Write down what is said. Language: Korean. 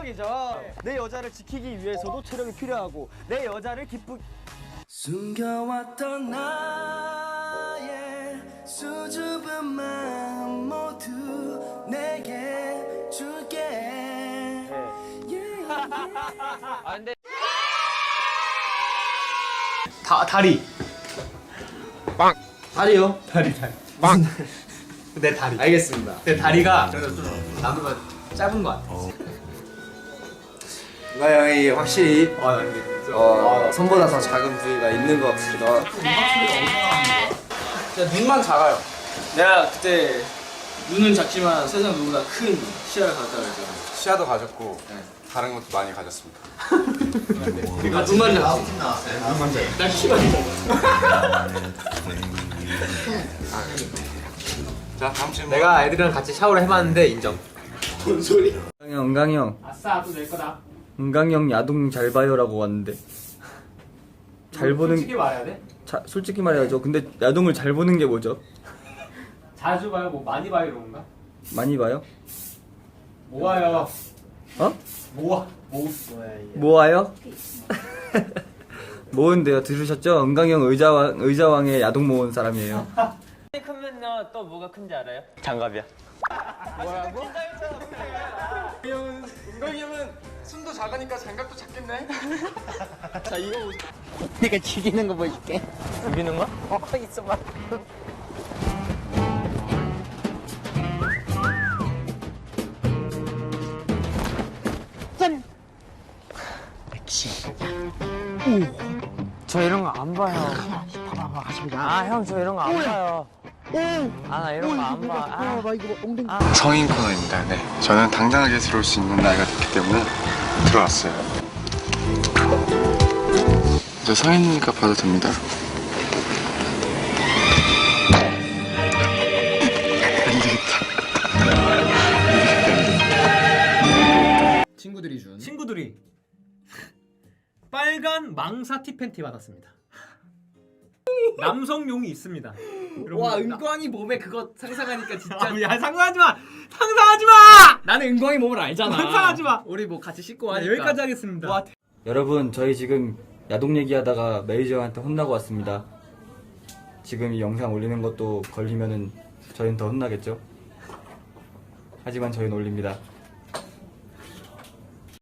체력이죠. 내 여자를 지키기 위해서도 체력이 필요하고 내 여자를 기쁘 숨겨왔던 나의 수줍은 마음 모두 내게 줄게 다 다리. 다리요. 다리 다리. 빵. 내 다리. 알겠습니다. 내 다리가 나보다 짧은 것 같아. 나 형이 확실히 아, 나 진짜. 어, 손보다 더 작은 부위가 있는 것 같습니다. 진짜 눈만 작아요. 내가 그때 눈은 작지만 세상 누구보다 큰 시야를 갖다 그랬잖아. 시야도 가졌고 다른 것도 많이 가졌습니다. 아, 눈만 작지. 나 시간 자 다음 질문. 내가 애들이랑 같이 샤워를 해봤는데 인정. 형, 은강이 형. 아싸, 또내 거다. 은강이 형 야동 잘 봐요라고 왔는데. 잘 보는 솔직히 말해야 돼? 자, 솔직히 말해야죠. 근데 야동을 잘 보는 게 뭐죠? 자주 봐요? 뭐 많이 봐요 이런 건가? 많이 봐요? 모아요. 어? 모아. 모. 모아요? 모은데요. 들으셨죠? 은강이 형 의자왕 의자왕의 야동 모은 사람이에요. 크면요 또 뭐가 큰지 알아요? 장갑이야. 은광이 숨도 작으니까 장갑도 작겠네. 내가 죽이는 거 보여줄게. 죽이는 거? 어 있어봐. 저 이런 거 안 봐요. 아, 형, 저 이런 거 안 봐요. 아, 나 이런 거 안 봐. 아. 성인 코너입니다. 네. 저는 당당하게 들어올 수 있는 나이가 됐기 때문에 들어왔어요. 저 성인이니까 봐도 됩니다. 안 되겠다. 친구들이 준. 친구들이 빨간 망사 티팬티 받았습니다. 남성용이 있습니다. 와 은광이 몸에 그거 상상하니까 진짜 아, 야 상상하지 마. 상상하지 마. 나는 은광이 몸을 알잖아 상상하지 마. 우리 뭐 같이 씻고 아, 하니까 여기까지 하겠습니다. 와, 여러분, 저희 지금 야동 얘기하다가 매니저한테 혼나고 왔습니다. 지금 이 영상 올리는 것도 걸리면은 저희는 더 혼나겠죠? 하지만 저희는 올립니다.